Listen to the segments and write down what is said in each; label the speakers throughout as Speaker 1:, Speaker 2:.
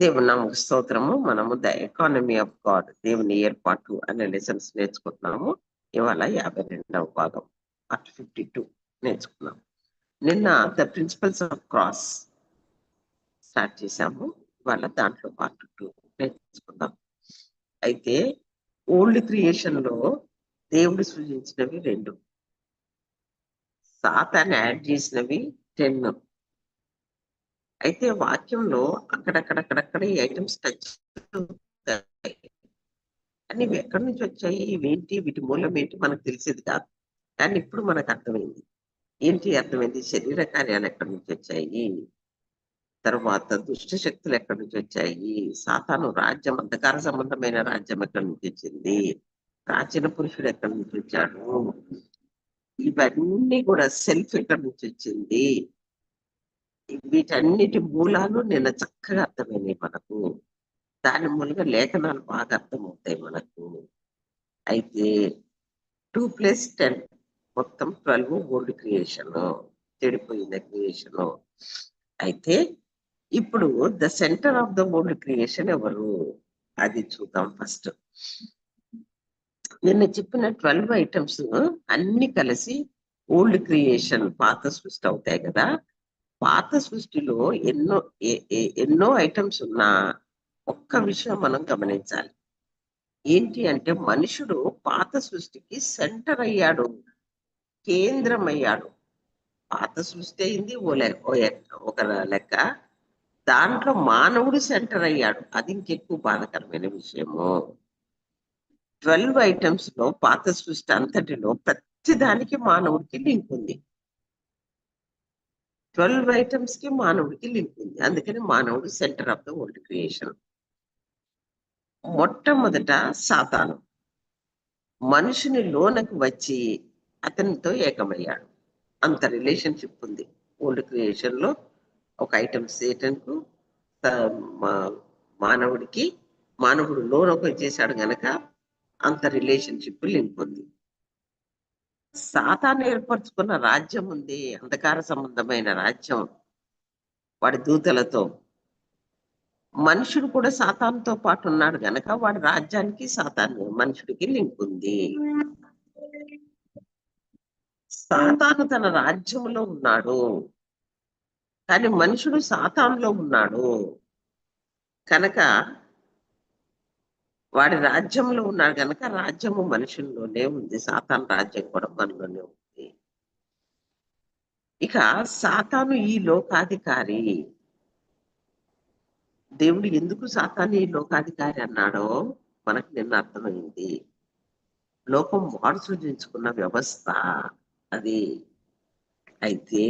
Speaker 1: దేవుని నామకు స్తోత్రము. మనము ద ఎకానమీ ఆఫ్ గాడ్ దేవుని ఏర్పాటు అనే లెసన్స్ నేర్చుకుంటున్నాము. ఇవాళ యాభై రెండవ భాగం పార్ట్ ఫిఫ్టీ టూ నేర్చుకున్నాము నిన్న the principles of cross start చేశాము. ఇవాళ దాంట్లో పార్ట్ టూ నేర్చుకుందాం. అయితే ఓల్డ్ క్రియేషన్లో దేవుడు సృజించినవి రెండు. సాతాన్ని యాడ్ చేసినవి టెన్ అయితే వాక్యంలో అక్కడక్కడక్కడక్కడ ఈ ఐటమ్స్ టచ్ అని ఇవి ఎక్కడి నుంచి వచ్చాయి? ఇవేంటి? వీటి మూలం ఏంటి? మనకు తెలిసేది కాదు. కానీ ఇప్పుడు మనకు అర్థమైంది. ఏంటి అర్థమైంది? శరీర కార్యాలు ఎక్కడి నుంచి వచ్చాయి? తర్వాత దుష్ట శక్తులు ఎక్కడి నుంచి వచ్చాయి? సాతాను రాజ్యం అంధకార సంబంధమైన రాజ్యం ఎక్కడి నుంచి వచ్చింది? ప్రాచీన పురుషుడు ఎక్కడి నుంచి వచ్చాడు? ఇవన్నీ కూడా సెల్ఫ్ ఎక్కడి నుంచి వచ్చింది? వీటన్నిటి మూలాలు నిన్న చక్కగా అర్థమైనాయి మనకు. దాని మూలంగా లేఖనాలు బాగా అర్థమవుతాయి మనకు. అయితే టూ ప్లస్ టెన్ మొత్తం ట్వెల్వ్ ఓల్డ్ క్రియేషన్ చెడిపోయిన క్రియేషన్. అయితే ఇప్పుడు the centre of the old creation ఎవరు? అది చూద్దాం ఫస్ట్. నిన్న చెప్పిన ట్వెల్వ్ ఐటమ్స్ అన్ని కలిసి ఓల్డ్ క్రియేషన్ పాత సృష్టి అవుతాయి కదా. పాత సృష్టిలో ఎన్నో ఎన్నో ఐటమ్స్ ఉన్నా ఒక్క విషయం మనం గమనించాలి. ఏంటి అంటే మనుషుడు పాత సృష్టికి సెంటర్ అయ్యాడు కేంద్రం అయ్యాడు పాత సృష్టి అయింది ఓ లెక్క ఒక లెక్క. దాంట్లో మానవుడు సెంటర్ అయ్యాడు. అది ఇంకెక్కువ బాధకరమైన విషయము. ట్వెల్వ్ ఐటమ్స్లో పాత సృష్టి అంతటిలో ప్రతి దానికి మానవుడికి లింక్ ఉంది. ట్వెల్వ్ ఐటమ్స్కి మానవుడికి లింక్ ఉంది. అందుకని మానవుడు centre of the world creation మొట్టమొదట సాతాను. మనుషుని లోనకు వచ్చి అతనితో ఏకమయ్యాడు. అంత రిలేషన్షిప్ ఉంది. ఓల్డ్ క్రియేషన్లో ఒక ఐటమ్ సేటన్కు మానవుడికి మానవుడు లోనకు వచ్చేసాడు గనక అంత రిలేషన్షిప్ లింక్ ఉంది. సాతాను ఏర్పరచుకున్న రాజ్యం ఉంది అంధకార సంబంధమైన రాజ్యం వాడి దూతలతో. మనుషుడు కూడా సాతానుతో పాటు ఉన్నాడు గనక వాడి రాజ్యానికి సాతాను మనుషుడికి లింక్ ఉంది. సాతాను తన రాజ్యంలో ఉన్నాడు కానీ మనుషుడు సాతానులో ఉన్నాడు. కనుక వాడి రాజ్యంలో ఉన్నాడు కనుక రాజ్యము మనుషుల్లోనే ఉంది. సాతాన్ రాజ్యం కూడా మనలోనే ఉంది. ఇక సాతాను ఈ లోకాధికారి. దేవుడు ఎందుకు సాతాను ఈ లోకాధికారి అన్నాడో మనకు నిన్న అర్థమైంది. లోకం వాడు సృజించుకున్న వ్యవస్థ అది. అయితే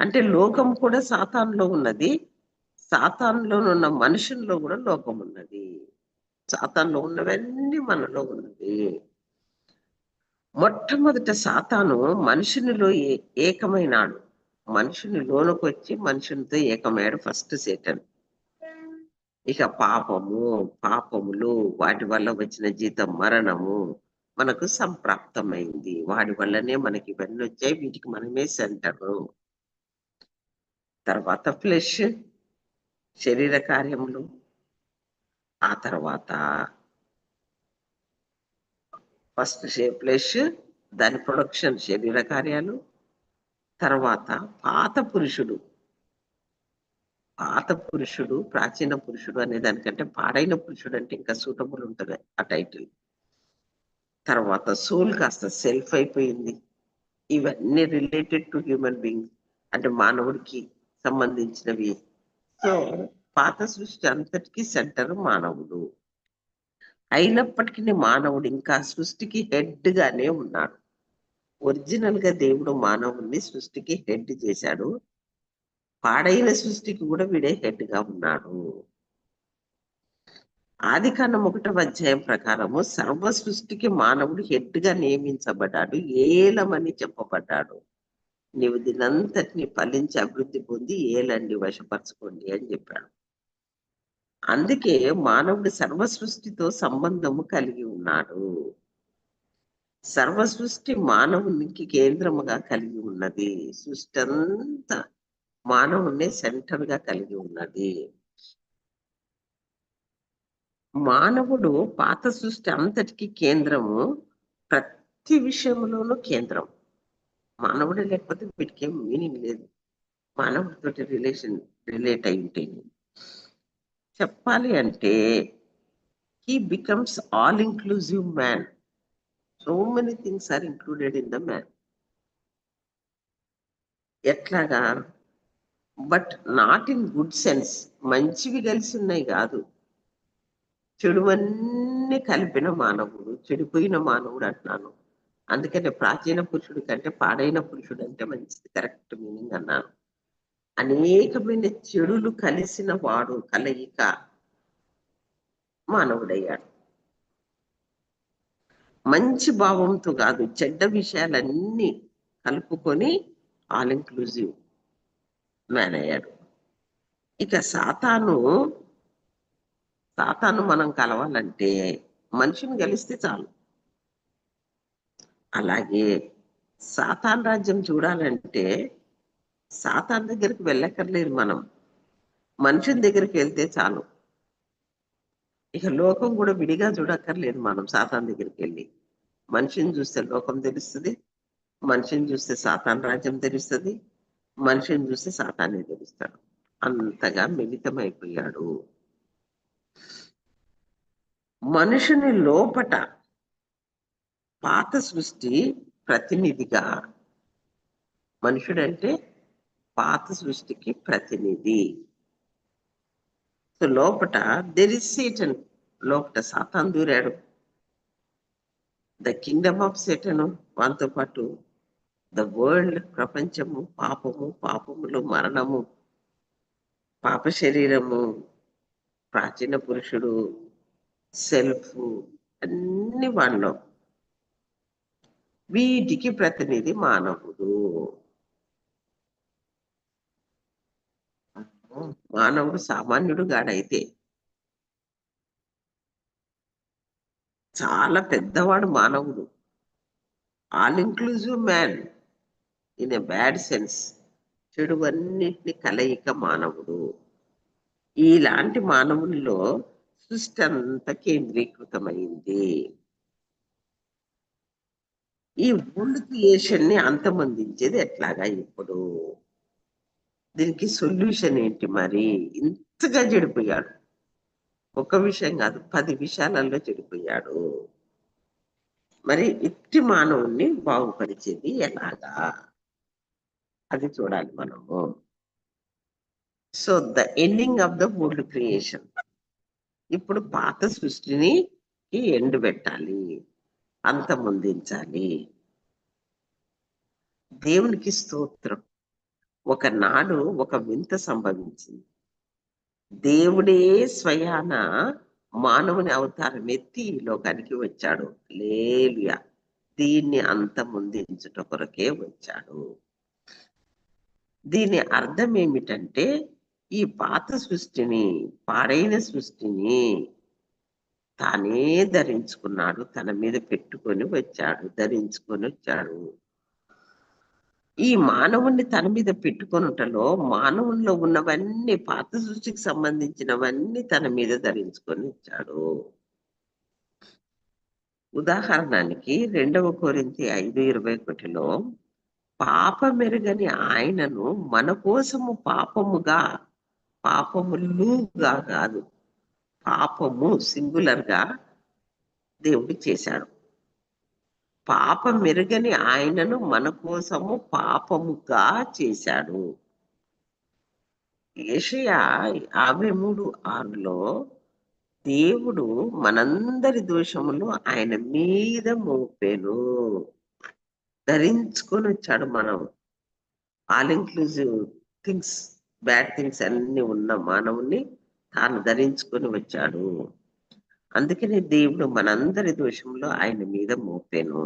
Speaker 1: అంటే లోకం కూడా సాతాన్లో ఉన్నది. సాతాన్లో ఉన్న మనుషుల్లో కూడా లోకం ఉన్నది. సాతాన్లో ఉన్నవన్నీ మనలో ఉన్నది మొట్టమొదట సాతాను మనుషునిలో ఏకమైనాడు. మనుషుని లోనకు వచ్చి మనుషునితో ఏకమయ్యాడు ఫస్ట్ సేటన్ ఇక పాపము పాపములు వాటి వల్ల వచ్చిన జీతం మరణము మనకు సంప్రాప్తమైంది. వాడి వల్లనే మనకి ఇవన్నీ వచ్చాయి వీటికి మనమే సెంటరు. తర్వాత ఫ్లెష్ శరీర కార్యములు. ఆ తర్వాత ఫస్ట్ షేప్లెస్ దాని ప్రొడక్షన్ శరీర కార్యాలు తర్వాత పాత పురుషుడు. పాత పురుషుడు ప్రాచీన పురుషుడు అనే దానికంటే పాడైన పురుషుడు అంటే ఇంకా సూటబుల్ ఉంటుంది ఆ టైటిల్. తర్వాత సోల్ కాస్త సెల్ఫ్ అయిపోయింది. ఇవన్నీ రిలేటెడ్ టు హ్యూమన్ బీయింగ్ అంటే మానవుడికి సంబంధించినవి. సో పాత సృష్టి అంతటికి సెంటర్ మానవుడు. అయినప్పటికీ మానవుడు ఇంకా సృష్టికి హెడ్ గానే ఉన్నాడు. ఒరిజినల్గా దేవుడు మానవుడిని సృష్టికి హెడ్ చేశాడు. పాడైన సృష్టికి కూడా వీడే హెడ్గా ఉన్నాడు. ఆది కాండం ఒకటవ అధ్యాయం ప్రకారము సర్వ సృష్టికి మానవుడు హెడ్గా నియమించబడ్డాడు ఏలమని చెప్పబడ్డాడు. నీవు దీనంతటిని ఫలించి అభివృద్ధి పొంది ఏలండి వశపరచుకోండి అని చెప్పాడు. అందుకే మానవుడు సర్వ సృష్టితో సంబంధము కలిగి ఉన్నాడు. సర్వ సృష్టి మానవునికి కేంద్రముగా కలిగి ఉన్నది. సృష్టి అంతా మానవుని సెంటర్గా కలిగి ఉన్నది. మానవుడు పాత సృష్టి అంతటికి కేంద్రము ప్రతి విషయంలోనూ కేంద్రం. మానవుడే లేకపోతే వీటికి ఏం మీనింగ్ లేదు. మానవుడితోటి రిలేషన్ రిలేట్ అయి ఉంటుంది చెప్పాలి అంటే he becomes all inclusive man so many things are included in the man ఎట్లాగా? But not in good sense మంచివి కలిసి ఉన్నాయి కాదు. చెడువన్నీ కలిపిన మానవుడు చెడిపోయిన మానవుడు అంటున్నాను. అందుకనే ప్రాచీన పురుషుడి కంటే పాడైన పురుషుడు అంటే మంచిది. కరెక్ట్ మీనింగ్ అన్నాను. అనేకమైన చెడులు కలిసిన వాడు కలయిక మానవుడయ్యాడు. మంచి భావంతో కాదు చెడ్డ విషయాలన్నీ కలుపుకొని ఆల్ ఇంక్లూజివ్ మ్యాన్ అయ్యాడు. ఇక సాతాను సాతాను మనం కలవాలంటే మనిషిని కలిస్తే చాలు. అలాగే సాతాన్ రాజ్యం చూడాలంటే సాతాన్ దగ్గరికి వెళ్ళక్కర్లేదు మనం. మనుషుని దగ్గరికి వెళ్తే చాలు. ఇక లోకం కూడా విడిగా చూడక్కర్లేదు మనం సాతాన్ దగ్గరికి వెళ్ళి. మనిషిని చూస్తే లోకం తెలుస్తుంది మనిషిని చూస్తే సాతాన్ రాజ్యం తెలుస్తుంది మనిషిని చూస్తే సాతాన్ని తెలుస్తాడు. అంతగా మిళితమైపోయాడు. మనుషుని లోపట పాత సృష్టి ప్రతినిధిగా మనుషుడంటే పాత సృష్టికి ప్రతినిధి. సో లోపట దెర్ ఇస్ సీటన్ లోపట సాతాన్ దూరాడు. ద కింగ్డమ్ ఆఫ్ సెటను వాంతో పాటు ద వరల్డ్ ప్రపంచము పాపము పాపములు మరణము పాప శరీరము ప్రాచీన పురుషుడు సెల్ఫ్ అన్ని వాళ్ళలో వీటికి ప్రతినిధి మానవుడు. మానవుడు సామాన్యుడు గాడైతే చాలా పెద్దవాడు మానవుడు. All inclusive man in a bad sense చెడు అన్నిటిని కలయిక మానవుడు. ఇలాంటి మానవుల్లో సృష్టి అంతా కేంద్రీకృతమైంది. ఈ వరల్డ్ క్రియేషన్ని అంతమందించేది ఎట్లాగా ఇప్పుడు? దీనికి సొల్యూషన్ ఏంటి మరి? ఇంతగా చెడిపోయాడు. ఒక విషయం కాదు పది విషయాలలో చెడిపోయాడు. మరి ఇట్టి మానవుణ్ణి బాగుపరిచేది ఎలాగా? అది చూడాలి మనము. So the ending of the old creation ఇప్పుడు పాత సృష్టిని ఎండ్ పెట్టాలి. అంతమొందించాలి దేవునికి స్తోత్రం. ఒకనాడు ఒక వింత సంభవించింది. దేవుడే స్వయాన మానవుని అవతారం ఎత్తి లోకానికి వచ్చాడు. లేలియా దీన్ని అంతమొందించుట కొరకే వచ్చాడు. దీని అర్థం ఏమిటంటే ఈ పాత సృష్టిని పాడైన సృష్టిని తానే ధరించుకున్నాడు. తన మీద పెట్టుకొని వచ్చాడు ధరించుకొని వచ్చాడు. ఈ మానవుణ్ణి తన మీద పెట్టుకొనుటలో మానవుల్లో ఉన్నవన్నీ పాత సృష్టికి సంబంధించినవన్నీ తన మీద ధరించుకొని వచ్చాడు. ఉదాహరణకి రెండవ కోరింతి ఐదు ఇరవై ఒకటిలో పాపమెరుగని ఆయనను మన కోసము పాపముగా పాపములుగా కాదు పాపము సింగులర్గా దేవుడు చేశాడు. పాపం మెరుగని ఆయనను మన కోసము పాపముగా చేశాడు. ఏషయా యాభై మూడు ఆరులో దేవుడు మనందరి దోషములు ఆయన మీద మోపేను. ధరించుకొని వచ్చాడు మనం. All inclusive things bad things అన్ని ఉన్న మానవుని తాను ధరించుకొని వచ్చాడు. అందుకనే దేవుడు మనందరి దోషంలో ఆయన మీద మోపాను.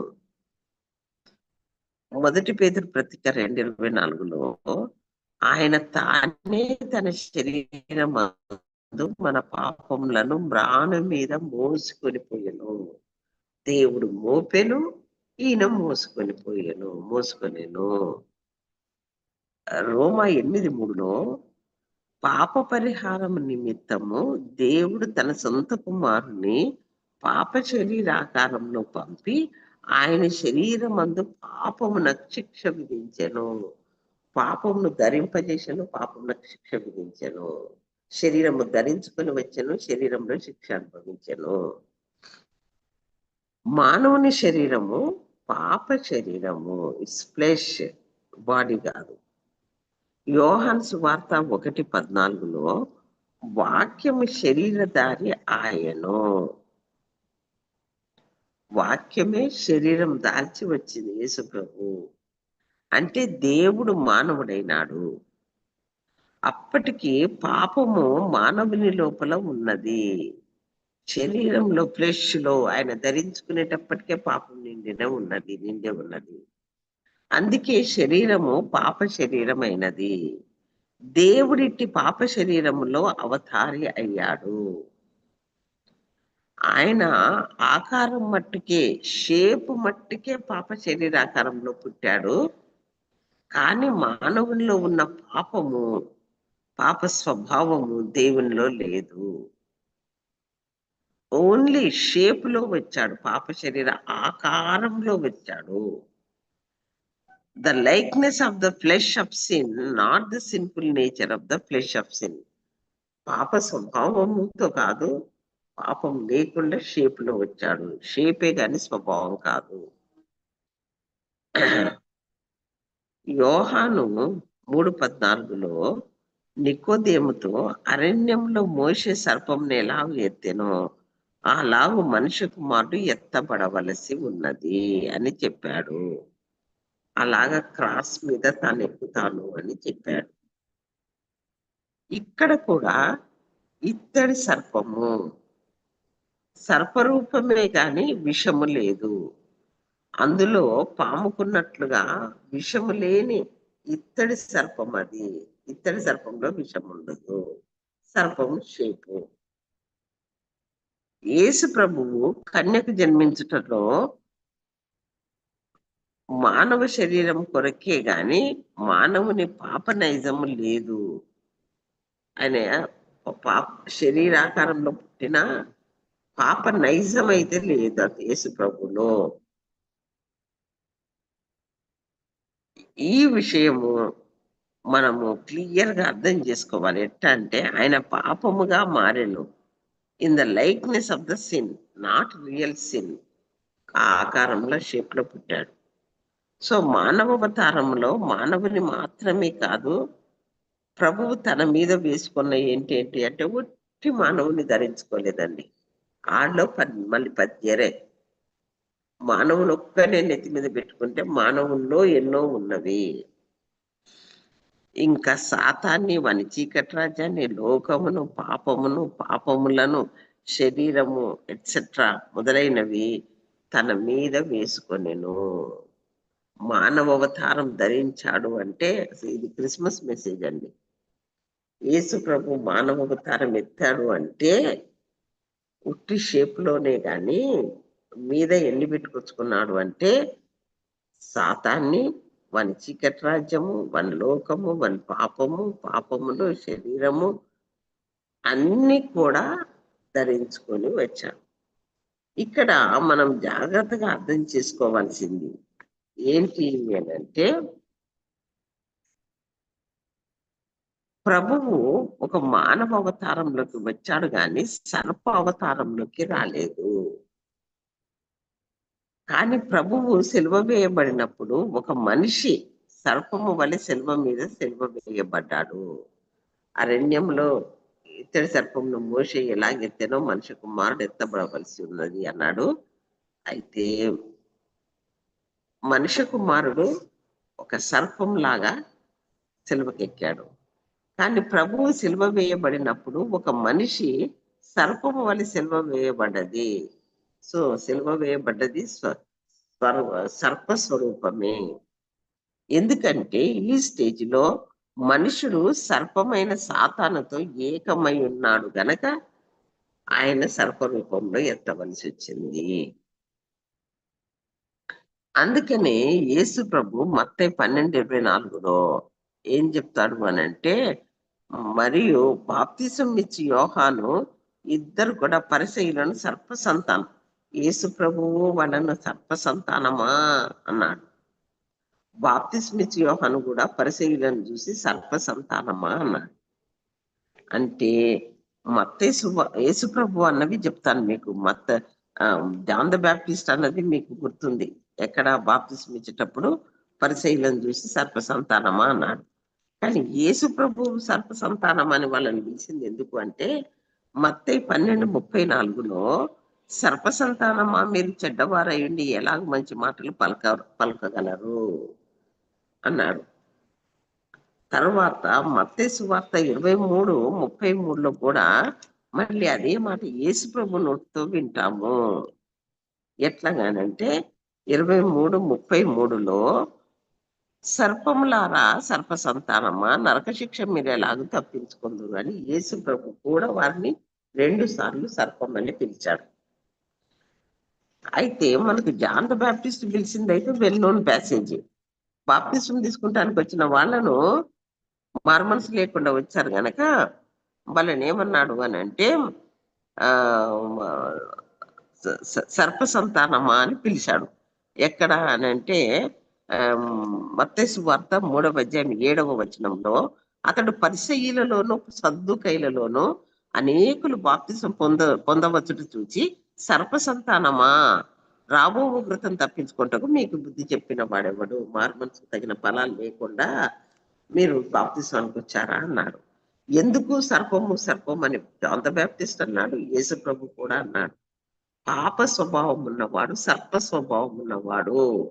Speaker 1: మొదటి పేదరు ప్రతిక రెండు ఇరవై నాలుగులో ఆయన తానే తన శరీరం మన పాపములను మ్రాణ మీద మోసుకొని పోయాను. దేవుడు మోపెను ఈయన మోసుకొని పోయాను మోసుకొనేను. రోమా ఎనిమిది మూడులో పాప పరిహారం నిమిత్తము దేవుడు తన సొంత కుమారుని పాప శరీరాకారంలో పంపి ఆయన శరీరం అందు పాపమునకు శిక్ష విధించెను. పాపమును ధరింపజేసను పాపమునకు శిక్ష విధించెను. శరీరము ధరించుకొని వచ్చెను శరీరంలో శిక్ష అనుభవించను. మానవుని శరీరము పాప శరీరము ఇస్ ఫ్లెష్ బాడీ కాదు. యోహన్ సువార్త ఒకటి పద్నాలుగులో వాక్యము శరీరధారి ఆయను. వాక్యమే శరీరం దాల్చి వచ్చింది యేసు ప్రభు. అంటే దేవుడు మానవుడైనాడు. అప్పటికి పాపము మానవుని లోపల ఉన్నది. శరీరంలో ఫ్లెష్లో ఆయన ధరించుకునేటప్పటికే పాపం నిండినే ఉన్నది నిండే ఉన్నది. అందుకే శరీరము పాప శరీరమైనది. దేవుడిట్టి పాప శరీరములో అవతారి అయ్యాడు. ఆయన ఆకారం మట్టుకే షేప్ మట్టుకే పాప శరీరాకారంలో పుట్టాడు. కానీ మానవుల్లో ఉన్న పాపము పాప స్వభావము దేవునిలో లేదు. ఓన్లీ షేప్లో వచ్చాడు పాప శరీర ఆకారంలో వచ్చాడు. The likeness of the flesh of sin not the simple nature of the flesh of sin పాప స్వభావముతో కాదు పాపం లేకుండా షేప్లో వచ్చాడు. షేపే గాని స్వభావం కాదు. యోహాను మూడు పద్నాలుగులో నికోదేముతో అరణ్యంలో మోసే సర్పంని ఎలా ఎత్తెనో అలాగు మనిషి కుమారుడు ఎత్తబడవలసి ఉన్నది అని చెప్పాడు. అలాగ క్రాస్ మీద తాను ఎక్కుతాను అని చెప్పాడు. ఇక్కడ కూడా ఇత్తడి సర్పము. సర్పరూపమే గాని విషము లేదు. అందులో పాముకున్నట్లుగా విషము లేని ఇత్తడి సర్పం అది. ఇత్తడి సర్పంలో విషం ఉండదు. సర్పం షేపు యేసు ప్రభువు కన్యకు జన్మించటంలో మానవ శరీరం కొరకే గాని మానవుని పాప నైజము లేదు ఆయన పాప శరీరాకారంలో పుట్టిన పాప నైజం అయితే లేదు అది యేసు ప్రభులో ఈ విషయము మనము క్లియర్గా అర్థం చేసుకోవాలి. ఎట్లా అంటే ఆయన పాపముగా మారెను. In the likeness of the sin not real sin. ఆ ఆకారంలో షేప్లో పుట్టాడు. సో మానవతారంలో మానవుని మాత్రమే కాదు ప్రభువు తన మీద వేసుకున్న ఏంటి ఏంటి అంటే ఒట్టి మానవుని ధరించుకోలేదండి. ఆడలో పది మళ్ళీ పద్యరే. మానవుని ఒక్కనే నెత్తి మీద పెట్టుకుంటే మానవుల్లో ఎన్నో ఉన్నవి. ఇంకా సాతాన్ని వని చీకటి రాజ్యాన్ని లోకమును పాపమును పాపములను శరీరము ఎట్సెట్రా మొదలైనవి తన మీద వేసుకొనెను. మానవ అవతారం ధరించాడు అంటే ఇది క్రిస్మస్ మెసేజ్ అండి. యేసు ప్రభు మానవ అవతారం ఎత్తాడు అంటే ఉట్టి షేప్లోనే కానీ గాని మీద ఎన్ని పెట్టుకొచ్చుకున్నాడు అంటే సాతాన్ని వన్ చీకటి రాజ్యము వన్ లోకము వన్ పాపము పాపములు శరీరము అన్ని కూడా ధరించుకొని వచ్చాడు. ఇక్కడ మనం జాగ్రత్తగా అర్థం చేసుకోవాల్సింది ఏంటి అంటే ప్రభువు ఒక మానవ అవతారంలోకి వచ్చాడు కానీ సర్ప అవతారంలోకి రాలేదు. కానీ ప్రభువు సెలవ వేయబడినప్పుడు ఒక మనిషి సర్పము వలె సెలవ మీద సెలవ వేయబడ్డాడు. అరణ్యంలో ఇతడి సర్పంను మోసే ఎలాగెత్తేనో మనిషి కుమారుడు ఎత్తబడవలసి ఉన్నది అన్నాడు. అయితే మనిషి కుమారుడు ఒక సర్పం లాగా సిలువకెక్కాడు. కానీ ప్రభువు సిల్వ వేయబడినప్పుడు ఒక మనిషి సర్పము వలి సిల్వ వేయబడ్డది. సో సిల్వ వేయబడ్డది సర్ప స్వరూపమే ఎందుకంటే ఈ స్టేజ్లో మనుషుడు సర్పమైన సాతానుతో ఏకమై ఉన్నాడు గనక ఆయన సర్పరూపంలో ఎత్తవలసి వచ్చింది. అందుకనే యేసు ప్రభు మత్తే పన్నెండు ఇరవై నాలుగులో ఏం చెప్తాడు అని అంటే మరియు బాప్తిసం ఇచ్చి యోహాను ఇద్దరు కూడా పరిసయులను సర్ప సంతానం యేసు ప్రభువు వాళ్ళను సర్ప సంతానమా అన్నాడు. బాప్తిసం ఇచ్చి యోహాను కూడా పరిసయులను చూసి సర్ప సంతానమా అన్నాడు. అంటే మత్తేసు యేసు ప్రభు అన్నవి చెప్తాను మీకు. మత్త జాన్ ద బ్యాప్టిస్ట్ అన్నది మీకు గుర్తుంది. ఎక్కడ బాప్తిసం ఇచ్చేటప్పుడు పరిశైలను చూసి సర్ప సంతానమా అన్నాడు. కానీ యేసు ప్రభు సర్ప సంతానం అని వాళ్ళని పిలిచింది ఎందుకు అంటే మత్తై పన్నెండు ముప్పై నాలుగులో సర్ప సంతానమా మీరు చెడ్డవారయ్యండి ఎలాగ మంచి మాటలు పలక పలకగలరు? అన్నాడు. తర్వాత మత్తే సువార్త ఇరవై మూడు ముప్పై మూడులో కూడా మళ్ళీ అదే మాట యేసు ప్రభు నోటితో వింటాము. ఎట్లాగానంటే ఇరవై మూడు ముప్పై మూడులో సర్పములారా సర్ప సంతానమా నరక శిక్ష మీరు ఎలాగో తప్పించుకుందరు అని యేసు ప్రభు కూడా వారిని రెండు సార్లు సర్పం అని పిలిచాడు. అయితే మనకు జాన్ ద బాప్టిస్ట్ పిలిచింది అయితే వెల్ నోన్ ప్యాసేజ్ బాప్టిజం తీసుకుంటానికి వచ్చిన వాళ్ళను మారుమనసు లేకుండా వచ్చారు గనక వాళ్ళని ఏమన్నాడు అని అంటే ఆ సర్ప సంతానమా అని పిలిచాడు. ఎక్కడ అని అంటే మత్తేసు వార్త మూడవ అధ్యాయం ఏడవ వచనంలో అతడు పరిసయ్యులలోను సద్దుకైలలోను అనేకులు బాప్తిసం పొంద పొందవచ్చుట చూచి సర్ప సంతానమా రాబో ఉగ్రతం తప్పించుకుంటకు మీకు బుద్ధి చెప్పిన వాడెవడు? మార్మన్సు తగిన ఫలాలు లేకుండా మీరు బాప్తిసానికి వచ్చారా? అన్నాడు. ఎందుకు సర్పము సర్పం అని అంత ద బ్యాప్టిస్ట్ అన్నాడు? యేసు ప్రభు కూడా అన్నాడు. పాప స్వభావం ఉన్నవాడు సర్ప స్వభావం ఉన్నవాడు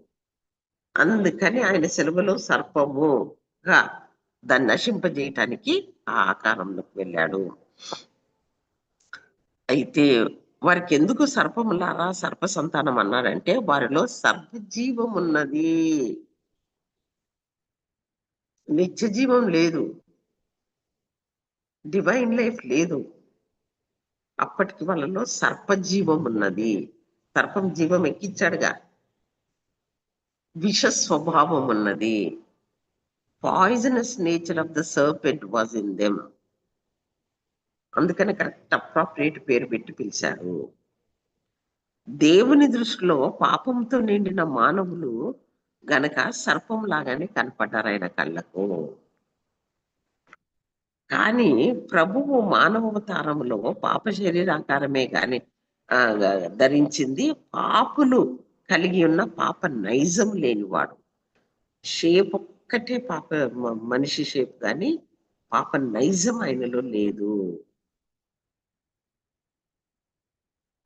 Speaker 1: అందుకని ఆయన సెలవులో సర్పముగా దాన్ని నశింపజేయటానికి ఆ ఆకారంలోకి వెళ్ళాడు. అయితే వారికి ఎందుకు సర్పములారా సర్ప సంతానం అన్నారంటే వారిలో సర్పజీవం ఉన్నది నిత్య జీవం లేదు. డివైన్ లైఫ్ లేదు. అప్పటికి వాళ్ళలో సర్పజీవం ఉన్నది సర్పం జీవం ఎక్కించాడుగా. విష స్వభావం ఉన్నది poisonous nature of the serpent was in them అందుకని కరెక్ట్ అప్రాప్రియేట్ పేరు పెట్టి పిలిచారు. దేవుని దృష్టిలో పాపంతో నిండిన మానవులు గనక సర్పం లాగానే కనపడ్డారు ఆయన కళ్ళకు. కానీ ప్రభువు మానవతారంలో పాప శరీరాకారమే గాని ధరించింది పాపులు కలిగి ఉన్న పాప నైజం లేనివాడు. షేప్ ఒక్కటే పాప మనిషి షేప్ కానీ పాప నైజం ఆయనలో లేదు.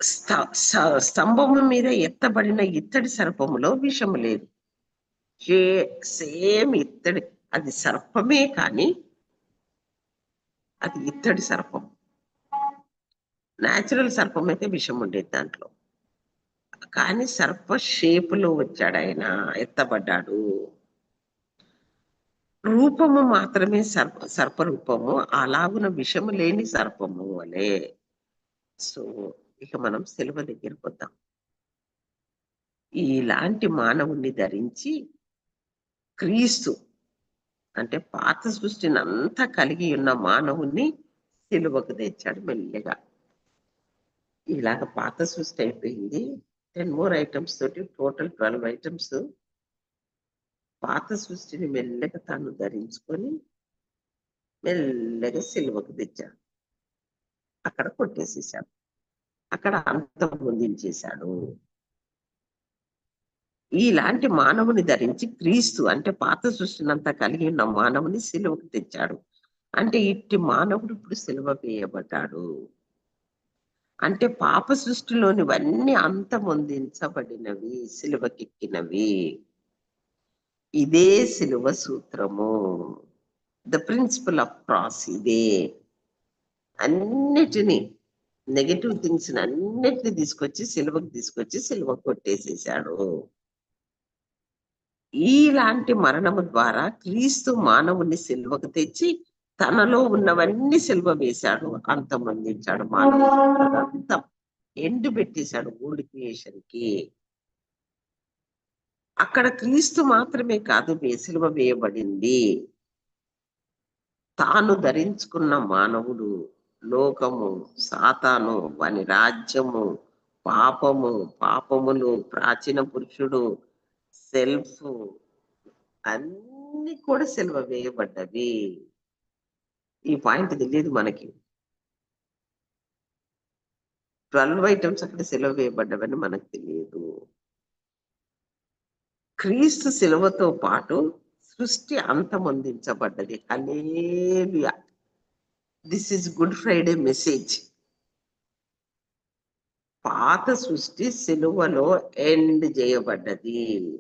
Speaker 1: స్త- స్తంభము మీద ఎత్తబడిన ఇత్తడి సర్పములో విషము లేదు. సేమ్ ఇత్తడి. అది సర్పమే కానీ అది ఇత్తడి సర్పం. న్యాచురల్ సర్పం అయితే విషం ఉండేది దాంట్లో. కానీ సర్ప షేపులో వచ్చాడు ఆయన ఎత్తబడ్డాడు. రూపము మాత్రమే సర్ప సర్ప రూపము. అలాగున విషము లేని సర్పము అనే సో ఇక మనం సెలవు దగ్గరికి వద్దాం ఇలాంటి మానవుణ్ణి ధరించి క్రీస్తు అంటే పాత సృష్టిని అంతా కలిగి ఉన్న మానవుణ్ణి సిలువకు తెచ్చాడు మెల్లగా. ఇలాగ పాత సృష్టి అయిపోయింది. టెన్ మోర్ ఐటమ్స్ తోటి టోటల్ ట్వెల్వ్ ఐటమ్స్ పాత సృష్టిని మెల్లగా తాను ధరించుకొని మెల్లగా సిలువకు తెచ్చాడు. అక్కడ కొట్టేసేసాడు. అక్కడ అంతం పొందించేశాడు. ఇలాంటి మానవుని ధరించి క్రీస్తు అంటే పాత సృష్టినంతా కలిగి ఉన్న మానవుని సిలువకు తెచ్చాడు. అంటే ఇట్టి మానవుడు ఇప్పుడు సిలువ వేయబడ్డాడు. అంటే పాప సృష్టిలోనివన్నీ అంతమొందించబడినవి సిలువకెక్కినవి. ఇదే సిలువ సూత్రము. ద ప్రిన్సిపల్ ఆఫ్ క్రాస్ ఇదే. అన్నిటినీ నెగటివ్ థింగ్స్ అన్నిటిని తీసుకొచ్చి సిలువకు తీసుకొచ్చి సిలువ కొట్టేసేసాడు. ఇలాంటి మరణము ద్వారా క్రీస్తు మానవుని సిల్వకు తెచ్చి తనలో ఉన్నవన్నీ సిల్వ వేశాడు అంతం అందించాడు. మానవుడు ఎండు పెట్టేశాడు ఓల్డ్ క్రియేషన్కి. అక్కడ క్రీస్తు మాత్రమే కాదు సిల్వ సిలువ వేయబడింది. తాను ధరించుకున్న మానవుడు లోకము సాతాను వాని రాజ్యము పాపము పాపములు ప్రాచీన పురుషుడు సెల్ఫ్ అన్ని కూడా సెలవు వేయబడ్డవి. ఈ పాయింట్ తెలియదు మనకి. ట్వెల్వ్ ఐటమ్స్ అక్కడ సెలవు వేయబడ్డవని మనకు తెలియదు. క్రీస్తు సెలవుతో పాటు సృష్టి అంతమొందించబడ్డది అలే this is Good Friday message పాత సృష్టి సిలువలో ఎండ్ చేయబడ్డది.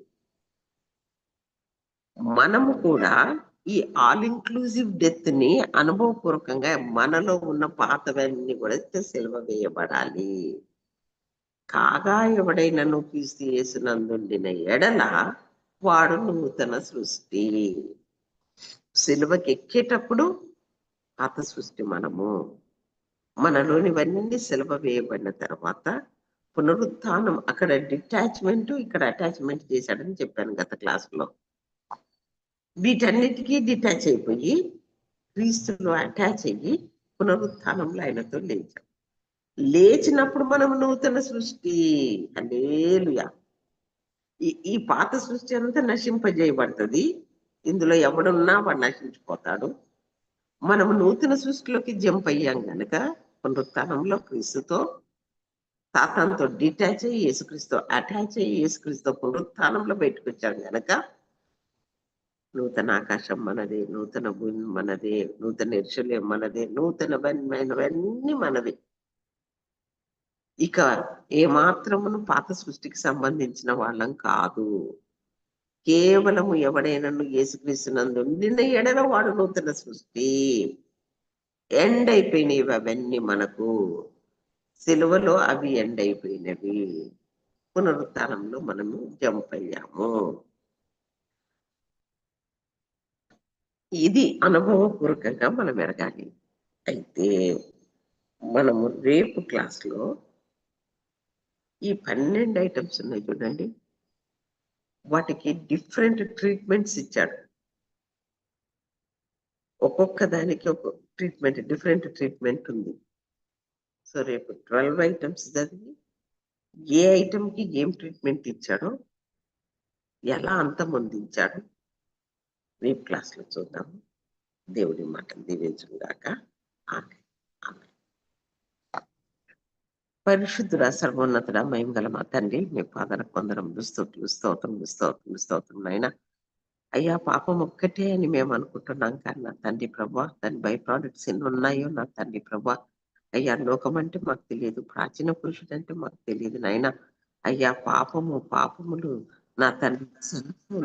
Speaker 1: మనము కూడా ఈ ఆల్ ఇంక్లూజివ్ డెత్ని అనుభవపూర్వకంగా మనలో ఉన్న పాతవన్నీ కూడా సెలవు వేయబడాలి. కాగా ఎవడైనను క్రీస్తు వేసినందుండిన ఎడల వాడు నూతన సృష్టి. సిలువకి ఎక్కేటప్పుడు పాత సృష్టి మనము. మనలోనివన్నీ సెలవ వేయబడిన తర్వాత పునరుత్నం అక్కడ డిటాచ్మెంట్ ఇక్కడ అటాచ్మెంట్ చేశాడని చెప్పాను గత క్లాసులో. వీటన్నిటికీ డిటాచ్ అయిపోయి క్రీస్తులో అటాచ్ అయ్యి పునరుత్నంలో ఆయనతో లేచాం. లేచినప్పుడు మనం నూతన సృష్టి. అలేలుయా ఈ పాత సృష్టి అంతా నశింపజేయబడుతుంది. ఇందులో ఎవడున్నా వాడు నశించిపోతాడు. మనం నూతన సృష్టిలోకి జంప్ అయ్యాం కనుక పునరుత్నంలో క్రీస్తుతో సాతాన్తో డిటాచ్ అయ్యి యేసుక్రీస్తు అటాచ్ అయ్యి యేసుక్రీస్తు పునరుత్నంలో బయటకు వచ్చాం గనక నూతన ఆకాశం మనదే నూతన భూమి మనదే నూతన ఇరుషులే మనదే నూతనమైనవన్నీ మనది. ఇక ఏమాత్రమును పాత సృష్టికి సంబంధించిన వాళ్ళం కాదు. కేవలము ఎవడైనను యేసుక్రీస్తునందు నిన్న ఎడల వాడు నూతన సృష్టి. ఎండ్ అయిపోయినవి అవన్నీ మనకు సిలువలో అవి ఎండ్ అయిపోయినవి. పునరుత్నంలో మనము జంప్ అయ్యాము. ఇది అనుభవపూర్వకంగా మనం ఎరగాలి. అయితే మనము రేపు క్లాస్లో ఈ పన్నెండు ఐటమ్స్ ఉన్నాయి చూడండి. వాటికి డిఫరెంట్ ట్రీట్మెంట్స్ ఇచ్చాడు. ఒక్కొక్క దానికి ఒక ట్రీట్మెంట్ డిఫరెంట్ ట్రీట్మెంట్ ఉంది. సో రేపు ట్వెల్వ్ ఐటమ్స్ చదివి ఏ ఐటమ్కి ఏం ట్రీట్మెంట్ ఇచ్చాడో ఎలా అంతం అందించాడు రేపు క్లాస్లో చూద్దాము దేవుడి మాట దీవించుగాక ఆమె ఆమె పరిశుద్ధుడ సర్వోన్నతుడ మేము గల మా తండ్రి మీ పాదన కొందరం దుస్తోట్లు స్తోత్రం స్తోత్రం స్తోత్రం నాయన. అయ్యా పాపం ఒక్కటే అని మేము అనుకుంటున్నాం కానీ నా తండ్రి ప్రభా దాని బై ప్రోడక్ట్స్ ఎన్ని ఉన్నాయో నా తండ్రి ప్రభా. అయ్యా లోకం అంటే మాకు తెలియదు ప్రాచీన పురుషుడు అంటే మాకు తెలియదు నాయన. అయ్యా పాపము పాపములు నా తండ్రి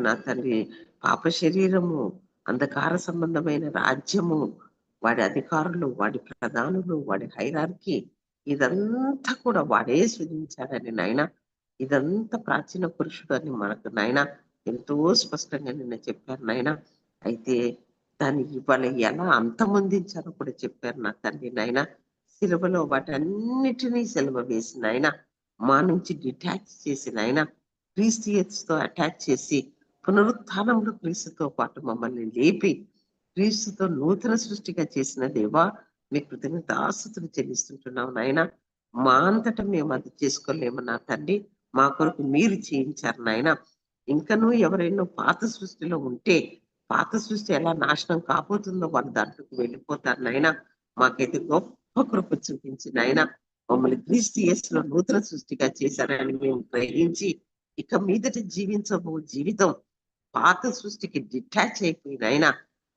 Speaker 1: నా తండ్రి పాప శరీరము అంధకార సంబంధమైన రాజ్యము వాడి అధికారులు వాడి ప్రధానులు వాడి హైరార్కి ఇదంతా కూడా వాడే సృజించాడని నాయన. ఇదంతా ప్రాచీన పురుషుడు అని మనకు నాయన ఎంతో స్పష్టంగా నిన్న చెప్పారు నాయన. అయితే దాన్ని ఇవాళ ఎలా అంతమొందించారో కూడా చెప్పారు నా తండ్రి నాయన. సిలువలో వాటన్నిటినీ సెలవు వేసిన ఆయన మా నుంచి డిటాచ్ చేసిన ఆయన క్రీస్తియత్స్తో అటాచ్ చేసి పునరుత్నంలో క్రీస్తుతో పాటు మమ్మల్ని లేపి క్రీస్తుతో నూతన సృష్టిగా చేసిన దేవా మీ కృతజ్ఞత ఆస్తుతులు చెల్లిస్తుంటున్నాం నాయన. మా అంతటా మేము అది చేసుకోలేము నా తండ్రి. మా కొరకు మీరు చేయించారు నాయన. ఇంకనూ ఎవరైనా పాత సృష్టిలో ఉంటే పాత సృష్టి ఎలా నాశనం కాబోతుందో వాళ్ళ దాంట్లోకి వెళ్ళిపోతారు నాయన. మాకైతే గొప్ప కృప చూపించి నాయన మమ్మల్ని క్రీస్తు లో నూతన సృష్టిగా చేశారని మేము గ్రహించి ఇక మీదట జీవించబో జీవితం పాత సృష్టికి డిటాచ్ అయిపోయిన ఆయన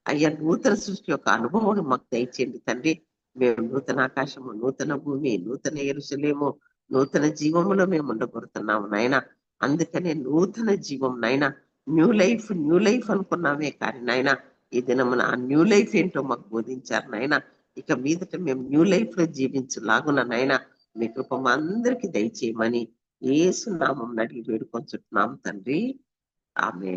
Speaker 1: అయ్యా నూతన సృష్టి యొక్క అనుభవం మాకు దయచేయండి తండ్రి. మేము నూతన ఆకాశము నూతన భూమి నూతన ఎరుసలేము నూతన జీవములో మేము ఉండగొడుతున్నాము నాయన. అందుకనే నూతన జీవం నాయన. న్యూ లైఫ్ న్యూ లైఫ్ అనుకున్నామే కానీ నాయన ఈ దినమున ఆ న్యూ లైఫ్ ఏంటో మాకు బోధించారు నాయన. ఇక మీదట మేము న్యూ లైఫ్లో జీవించలాగున నాయన మీ కృప మా అందరికి దయచేయమని ఏసునామం అడిగి వేడుకొని చుట్టున్నాం తండ్రి. ఆమె